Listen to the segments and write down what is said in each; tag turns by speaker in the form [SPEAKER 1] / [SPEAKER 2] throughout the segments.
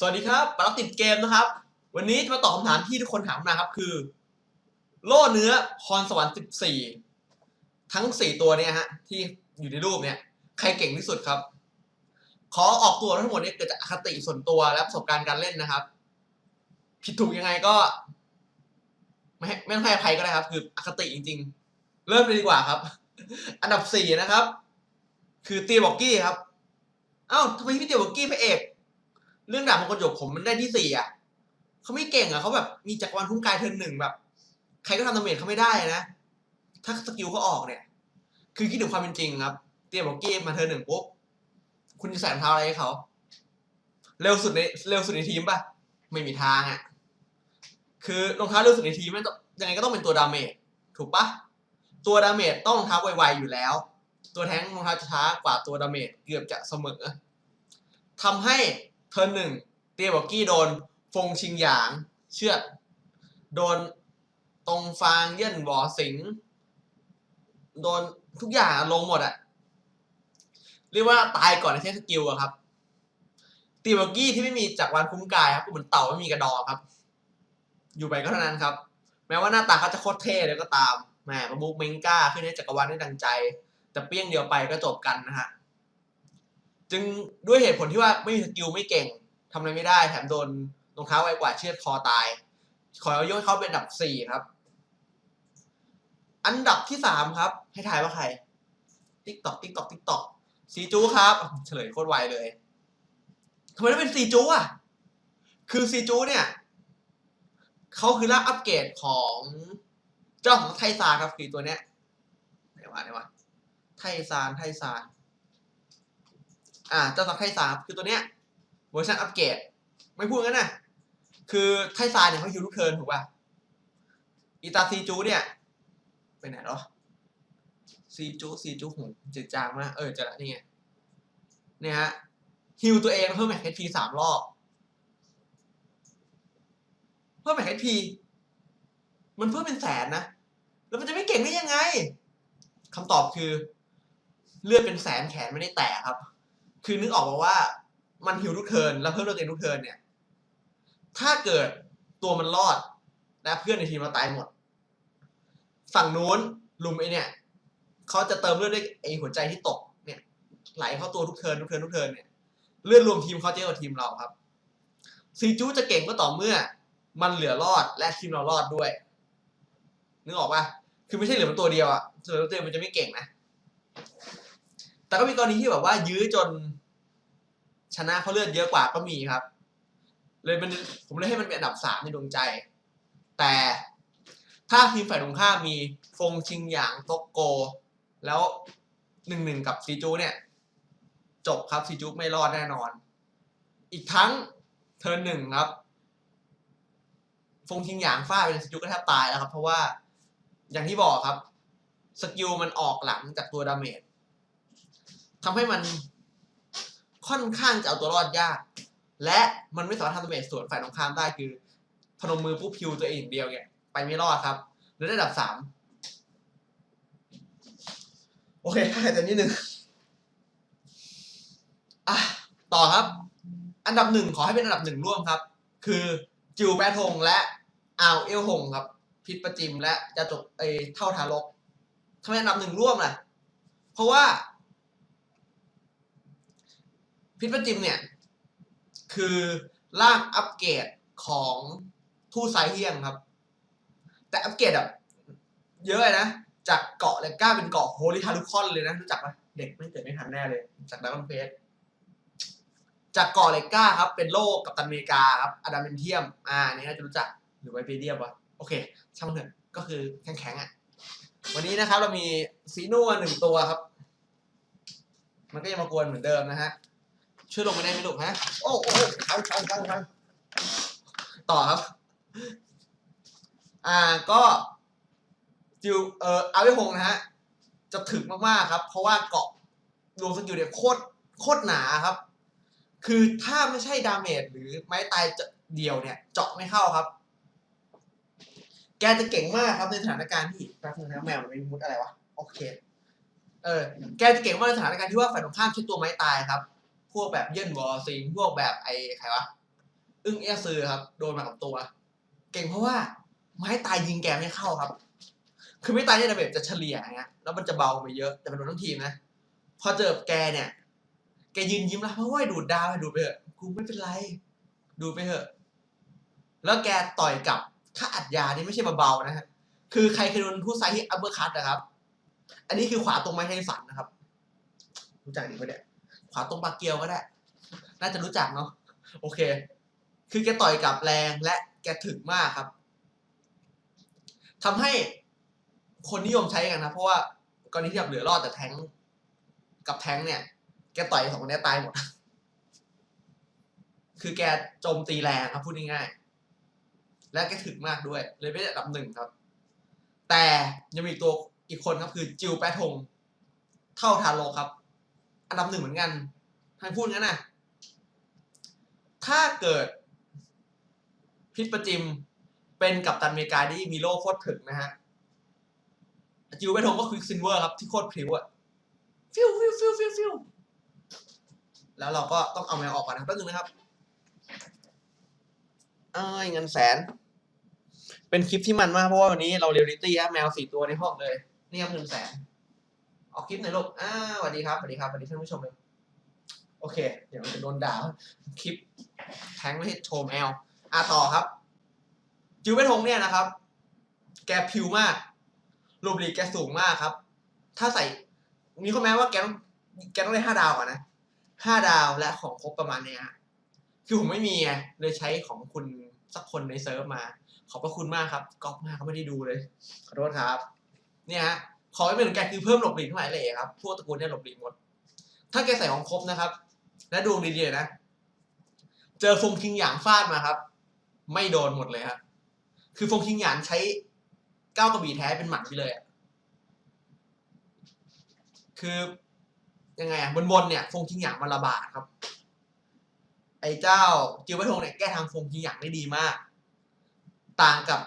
[SPEAKER 1] สวัสดีครับปรักติดเกมนะครับ วันนี้จะมาตอบคำถามที่ทุกคนถามมาครับคือ โล่เนื้อพรสวรรค์14 ทั้ง 4 ตัวเนี่ยฮะ ที่อยู่ในรูปเนี่ย ใครเก่งที่สุดครับ ขอออกตัวทั้งหมดนี่ยเกิดจากอคติส่วนตัวและประสบการณ์การเล่นนะครับ ผิดถูกยังไงก็ ไม่ไม่ต้องให้อภัยก็ได้ครับ คืออคติจริง ๆ เริ่มเลยดีกว่าครับ อันดับ 4 นะครับ คือตีบอกกี้ครับ เอ้าทำไมพี่ตีบอกกี้พระเอก เรื่องดาบมงกรหยกผมมันได้ที่สี่อะเขาไม่เก่งอะเขาแบบมีจักรวาลพุ่งกายเทิร์นหนึ่งแบบ ใครก็ทำดาเมจเขาไม่ได้นะ ถ้าสกิลเขาออกเนี่ย คือคิดถึงความเป็นจริงครับ เตรียมบอกเกมมาเทิร์นหนึ่งปุ๊บ คุณจะใส่รองเท้าอะไรให้เขา เร็วสุดในเร็วสุดในทีมป่ะ ไม่มีทางอะ คือรองเท้าเร็วสุดในทีมมันต้องยังไงก็ต้องเป็นตัวดาเมจถูกปะตัวดาเมจต้องรองเท้าไวๆอยู่แล้ว ตัวแท้งรองเท้าช้ากว่าตัวดาเมจเกือบจะเสมอทำให้ เทิร์นหนึ่งเตียบอกกี้โดนฟงชิงหยาง เชือด โดนตรงฟางเยี่ยนหวอสิง โดนทุกอย่างลงหมดอะเรียกว่าตายก่อนในเทสกิลอะครับ ตีบอกกี้ที่ไม่มีจักรวาลคุ้มกายครับก็เหมือนเต่าไม่มีกระดองครับ อยู่ไปก็เท่านั้นครับ แม้ว่าหน้าตาเขาจะโคตรเท่เลยก็ตามแหมประมุกเมงก้าขึ้นในจักรวาลได้ดังใจ แต่เปี้ยงเดียวไปก็จบกันนะฮะ จึงด้วยเหตุผลที่ว่าไม่มีสกิลไม่เก่งทำอะไรไม่ได้แถมโดนรองเท้าไวกว่าเชือดคอตาย ขอเอายกเขาเป็นอันดับสี่ครับ อันดับที่สามครับ ให้ทายว่าใครติ๊กตอกติ๊กตอกติ๊กตอกซีจูครับ เฉลยโคตรไวเลยทำไมต้องเป็นซีจูอะ คือซีจูเนี่ยเขาคือร่างอัปเกรดของเจ้าของไทซานครับคือตัวเนี้ยไหนวะไหนวะไทซานไทซาน อ่าเจ้าสักไทซาคือตัวเนี้ยเวอร์ชันอัปเกรดไม่พูดงั้นนะคือไทซาเนี่ยเขาฮิวทุกเทิร์นถูกป่ะอีตาซีจูเนี่ยไปไหนหรอซีจูซีจูหูจืดจางมากเออเจะละนี่ไงเนี่ยฮะฮิวตัวเองเพิ่มแม็กเฮพีสามรอบเพิ่มแม็กเฮพีมันเพิ่มเป็นแสนนะ แล้วมันจะไม่เก่งได้ยังไงคำตอบคือ เลือดเป็นแสนแขนไม่ได้แตกครับ คือนึกออกมาว่ามันฮิวทุกเทิร์นแล้วเพิ่มเลือดตัวเองทุกเทิร์นเนี่ย ถ้าเกิดตัวมันรอดนะเพื่อนในทีมเราตายหมด ฝั่งนู้นลุมไอเนี่ยเขาจะเติมเลือดด้วยไอหัวใจที่ตกเนี่ย ไหลเข้าตัวทุกเทิร์นทุกเทิร์นทุกเทิร์นเนี่ยเลือดรวมทีมเขาเยอกว่าทีมเราครับซีจูจะเก่งก็ต่อเมื่อ มันเหลือรอดและทีมเรารอดด้วยนึกออกปะคือไม่ใช่เหลือมันตัวเดียวอะเหลือตัวเดียวมันจะไม่เก่งนะ แต่ก็มีกรณีที่แบบว่ายื้อจน ชนะเขาเลือดเยอะกว่าก็มีครับ เลยมันผมเลยให้มันเป็นอันดับสามในดวงใจ แต่ถ้าทีมฝ่ายตรงข้ามมีฟงชิงหยางโตโก แล้วหนึ่งหนึ่งกับซีจูเนี่ย จบครับซีจูไม่รอดแน่นอน อีกทั้งเทิร์นหนึ่งครับ ฟงชิงหยางฟาดเป็นซีจูก็แทบตายแล้วครับ เพราะว่าอย่างที่บอกครับสกิลมันออกหลังจากตัวดาเมจทำให้มัน ค่อนข้างจะเอาตัวรอดยาก และมันไม่สามารถทำดาเมจส่วนฝ่ายตรงข้ามได้คือ พนมมือปุ๊บพิวตัวเองอย่างเดียวเนี่ยไปไม่รอดครับหลือได้อันดับสามโอเคถ้าใครแต่นิดนึงอะต่อครับ อันดับหนึ่งขอให้เป็นอันดับหนึ่งร่วมครับ คือจิวแปทงและอาวเอลหงครับ พิษประจิมและจะจบเอเท่าทารกทำไมอันดับหนึ่งร่วมล่ะ เพราะว่า พิษประจิมเนี่ย คือร่างอัปเกรดของทูตสายเฮียงครับ แต่อัปเกรดแบบเยอะเลยนะ จากเกาะเลก้าเป็นเกาะโฮลิฮารุคอนเลยนะ รู้จักปะเด็กไม่เกิดไม่ทันแน่เลย จากดักอนเฟสจากเกาะเลก้าครับ เป็นโลกกับตันอเมริกาครับอะดามเมนเทียม อ่านี่น่าจะรู้จักหรือไวเปเดียวะโอเค ช่างเถอะก็คือแข็งๆอะ วันนี้นะครับเรามีซีนูมาหนึ่งตัวครับ มันก็ยังมากวนเหมือนเดิมนะฮะ ช่วยลงมาได้ไหมลูกฮะ โอ้โอ้ทังทังทังทังต่อครับ อ่าก็จิวเอ่ออาวิพงศ์นะฮะ จะถึกมากๆครับ เพราะว่าเกาะดวงสกิลเนี่ยโคตรโคตรหนาครับ คือถ้าไม่ใช่ดาเมจหรือไม้ตายจะเดียวเนี่ย เจาะไม่เข้าครับ แกจะเก่งมากครับในสถานการณ์ที่แป๊บนึงนะแมวมันเป็นมุดอะไรวะ โอเค เออ แกจะเก่งมากในสถานการณ์ที่ว่าฝ่ายตรงข้ามใช้ตัวไม้ตายครับพ วกแบบเยื่นวอลซิงพวกแบบไอ้ใครวะอึ้งเอซือครับ โดนมากับตัว เก่งเพราะว่า ไม้ตายยิงแกไม่เข้าครับ คือไม้ตายเนี่ยดาเมจจะเฉลี่ยไงแล้วมันจะเบาไปเยอะแต่มันโดนทั้งทีมนะพอเจอแกเนี่ย แกยืนยิ้มแล้วเพราะว่าดูดดาวดูดไปเถอะกูไม่เป็นไร ดูไปเถอะ แล้วแกต่อยกลับค่าอัดยานี่ไม่ใช่เบาๆนะฮะคือใครเคยโดนผู้ไซที่อัปเปอร์คัตนะครับ อันนี้คือขวาตรงไม้ไทสันนะครับ รู้จักดีปะเนี่ย ขวาตรงปากเกียวก็ได้ น่าจะรู้จักเนาะโอเค คือแกต่อยกับแรงและแกถึกมากครับทำให้คนนิยมใช้กันนะเพราะว่ากรณีที่แบบเหลือรอดแต่แทงกับแทงเนี่ยแกต่อยสองคนนี้ตายหมด คือแกโจมตีแรงครับพูดง่ายๆและแกถึกมากด้วย เลยไม่ได้อันดับหนึ่งครับ แต่ยังมีตัวอีกคนครับคือจิวแปะทง เท่าทาโรครับ อันดับหนึ่งเหมือนกันทางพูดงั้นนะถ้าเกิดพิษประจิมเป็นกัปตันเมกาที่มีโลโคตรถึงนะฮะจิวแปะทงก็ควิกซินเวอร์ครับที่โคตรพริ้วอะฟิวฟิวฟิวฟิวฟิวแล้วเราก็ต้องเอาแมวออกก่อนนะแป๊บนึงนะครับเอ้ยเงินแสน เป็นคลิปที่มันมากเพราะว่าวันนี้เราเรียลลิตี้แมวสี่ตัวในห้องเลย นี่ครับเงินแสน ออกคลิปหน่อยลูกอ้าวสวัสดีครับสวัสดีครับสวัสดีท่านผู้ชมเลยโอเค เดี๋ยวมันจะโดนด่าคลิปแทงไม่ให้โชว์แมวอะต่อครับ จิวเวทงเนี่ยนะครับ แกพิวมาก รูปลีแกสูงมากครับ ถ้าใส่ มีข้อแม้ว่าแกต้องแกต้องได้ห้าดาวก่อนนะห้าดาวและของครบประมาณเนี้ยคือผมไม่มีไงเลยใช้ของคุณสักคนในเซิร์ฟมา ขอบพระคุณมากครับก๊อปมากเขาไม่ได้ดูเลย ขอโทษครับ เนี่ยฮะ ขอให้เป็นของแกคือเพิ่มหลบหลีกทั้งหลายเลยครับพวกตระกูลเนี่ยหลบหลีกหมด ถ้าแกใส่ของครบนะครับ และดวงดีๆนะ เจอฟงคิงหยางฟาดมาครับ ไม่โดนหมดเลยครับคือฟงคิงหยางใช้ก้าวกระบี่แท้เป็นหมัดไปเลยคือยังไงอะบนบนๆเนี่ยฟงคิงหยางมันระบาดครับ ไอ้เจ้าจิวเวทงเนี่ยแก้ทางฟงคิงหยางได้ดีมาก ต่างกับ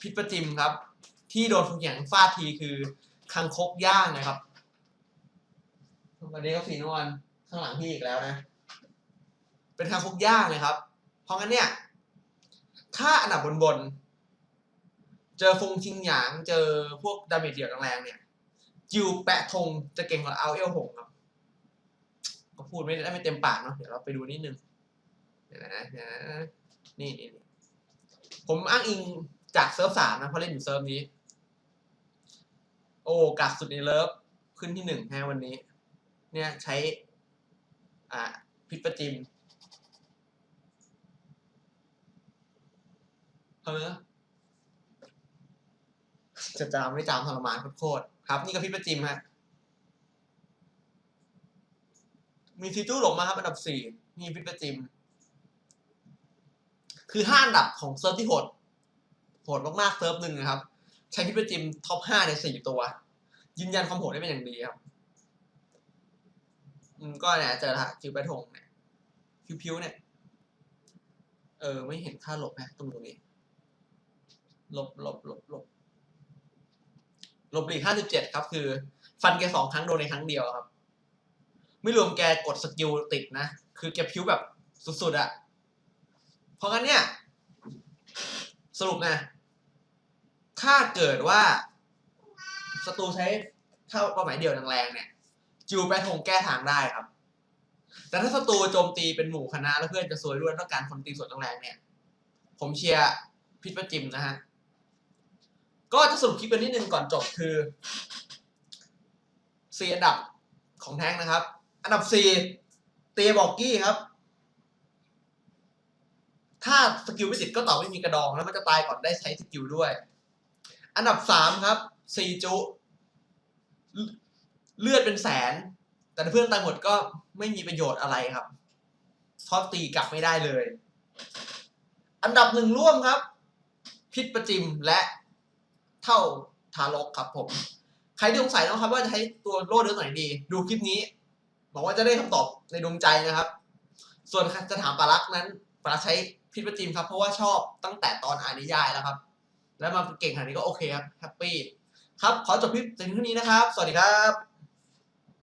[SPEAKER 1] พิษประจิมครับ ที่โดนฟงคิงหยางฟาดทีคือคังคกย่างนะครับวันนี้ก็สีนวลข้างหลังพี่อีกแล้วนะ เป็นคังคกย่างเลยครับ เพราะงั้นเนี่ย ถ้าอันดับบนบนๆ เจอฟงชิงหยาง เจอพวกดาเมจเดี่ยวแรงๆเนี่ย จิวแปะธงจะเก่งกว่าเอาเอลหงครับ ก็พูดไม่ได้ไม่เต็มปากเนาะ เดี๋ยวเราไปดูนิดนึงเดี๋ยวนะเดี๋ยนะนี่นี่ผมอ้างอิงจากเซิร์ฟสามนะเพราะเล่นอยู่เซิร์ฟนี้ อ้กากสุดในเลิฟขึ้นที่หนึ่งฮะวันนี้ เนี่ยใช้ อ่าพิษประจิมเออจะจามไม่จามทรมานโคตรครับ นี่ก็พิษประจิมฮะมีซีจู้หลงมาครับอันดับสี่มีพิษประจิม คือห้าอันดับของเซิร์ฟที่โหดโหดมากๆเซิร์ฟหนึ่งนะครับ ใช้พิษประจิมท็อปห้าในสี่ตัว ยืนยันความโหดได้เป็นอย่างดีครับอืมก็เนี่ยเจอละจิวแปทงเนี่ยคิวพิวเนี่ย เออ ไม่เห็นค่าลบนะตรงนี้ ลบลบลบลบลบหลีกห้าสิบเจ็ดครับ คือ ฟันแกสองครั้งโดนในครั้งเดียวครับ ไม่รวมแกกดสกิลติดนะ คือแกพิวแบบสุดๆอะเพราะงั้นเนี่ย สรุปนะ ถ้าเกิดว่าศัตรูใช้เข้าเป้าหมายเดียวแรงๆเนี่ย จิวแปทงแก้ทางได้ครับ แต่ถ้าศัตรูโจมตีเป็นหมู่คณะแล้วเพื่อนจะซวยด้วยต้องการคนตีสวนแรงๆเนี่ย ผมเชียร์พิษประจิมนะฮะ ก็จะสรุปคลิปกันนิดนึงก่อนจบคือสี่อันดับของแท้งนะครับ อันดับสี่เตบอกกี้ครับ ถ้าสกิลไม่ติดก็ต่อไม่มีกระดองแล้วมันจะตายก่อนได้ใช้สกิลด้วย อันดับสามครับซีจุเลือดเป็นแสน แต่เพื่อนตายหมดก็ไม่มีประโยชน์อะไรครับเพราะตีกลับไม่ได้เลย อันดับหนึ่งร่วมครับ พิษประจิมและเท่าทารกครับผม ใครที่สงสัยนะครับว่าจะใช้ตัวโล่เดือนไหนดี ดูคลิปนี้ บอกว่าจะได้คำตอบในดวงใจนะครับ ส่วนจะถามปารักนั้นปารักใช้พิษประจิมครับ เพราะว่าชอบตั้งแต่ตอนอ่านนิยายแล้วครับ แล้วมาเก่งขนาดนี้ก็โอเคครับแฮปปี้ครับขอจบคลิปถึงเท่านี้นะครับ สวัสดีครับ